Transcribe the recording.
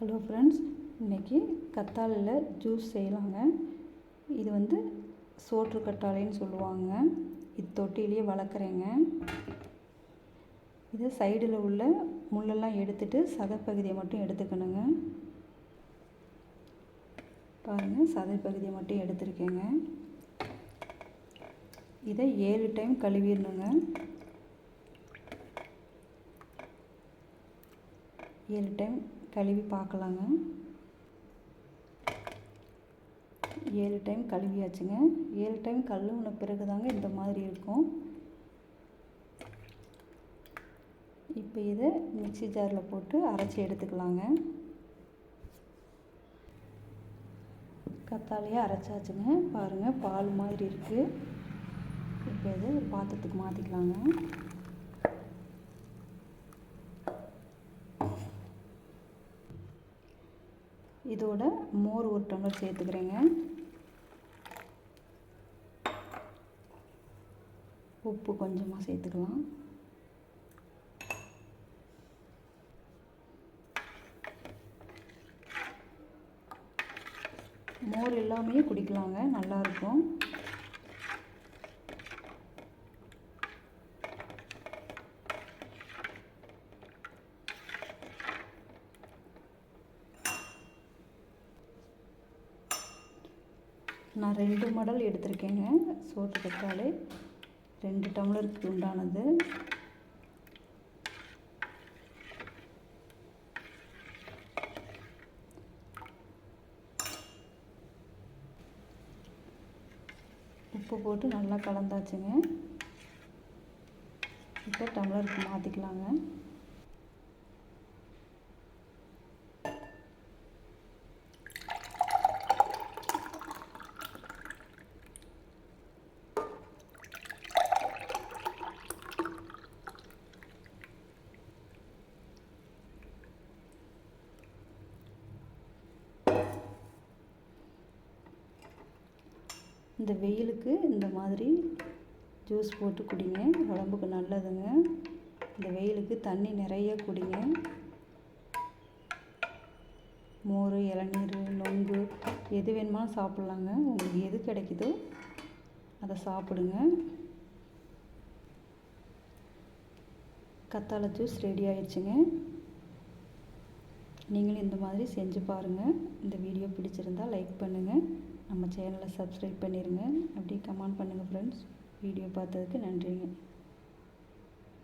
Hello friends இன்றைக்கி கத்தாழையில் juice செய்யலாங்க. இது வந்து சோற்று கத்தாழைன்னு சொல்லுவாங்க. இது தொட்டிலேயே வளர்க்குறேங்க. இது சைடில் உள்ள முள்ளெல்லாம் எடுத்துட்டு சதைப்பகுதியை மட்டும் எடுத்துக்கணுங்க. பாருங்கள் சதைப்பகுதியை மட்டும் எடுத்துருக்கேங்க. இதை ஏழு டைம் கழுவிடணுங்க. ஏழு டைம் கழுவி பார்க்கலாங்க. ஏழு டைம் கழுவியாச்சுங்க. ஏழு டைம் கழுவுன பிறகு தாங்க இந்த மாதிரி இருக்கும். இப்போ இதை மிக்சி ஜாரில் போட்டு அரைச்சி எடுத்துக்கலாங்க. கத்தாழையே அரைச்சாச்சுங்க. பாருங்கள் பால் மாதிரி இருக்குது இப்போ இதை பாத்திரத்துக்கு மாற்றிக்கலாங்க இதோட மோர் ஒரு டம்ளர் சேர்த்துக்கிறேங்க. உப்பு கொஞ்சமாக சேர்த்துக்கலாம். மோர் எல்லாமே குடிக்கலாங்க நல்லாயிருக்கும் நான் ரெண்டு மடல் எடுத்திருக்கேங்க. சோற்று தக்காளி. ரெண்டு டம்ளருக்கு உண்டானது. உப்பு போட்டு நல்லா கலந்தாச்சுங்க. இப்போ டம்ளருக்கு மாற்றிக்கலாங்க இந்த வெயிலுக்கு இந்த மாதிரி ஜூஸ் போட்டு குடிங்க. உடம்புக்கு நல்லதுங்க. இந்த வெயிலுக்கு தண்ணி நிறைய குடிங்க. மோர் இளநீர் நொங்கு எது வேணுமா சாப்பிட்லாங்க. உங்களுக்கு எது கிடைக்குதோ அதை சாப்பிடுங்க. கத்தாழை ஜூஸ் ரெடி ஆயிடுச்சுங்க. நீங்களும் இந்த மாதிரி செஞ்சு பாருங்கள் இந்த வீடியோ பிடிச்சிருந்தால் லைக் பண்ணுங்கள் நம்ம சேனலை சப்ஸ்கிரைப் பண்ணிடுங்க அப்படியே கமெண்ட் பண்ணுங்கள் ஃப்ரெண்ட்ஸ் வீடியோ பார்த்ததுக்கு நன்றிங்க.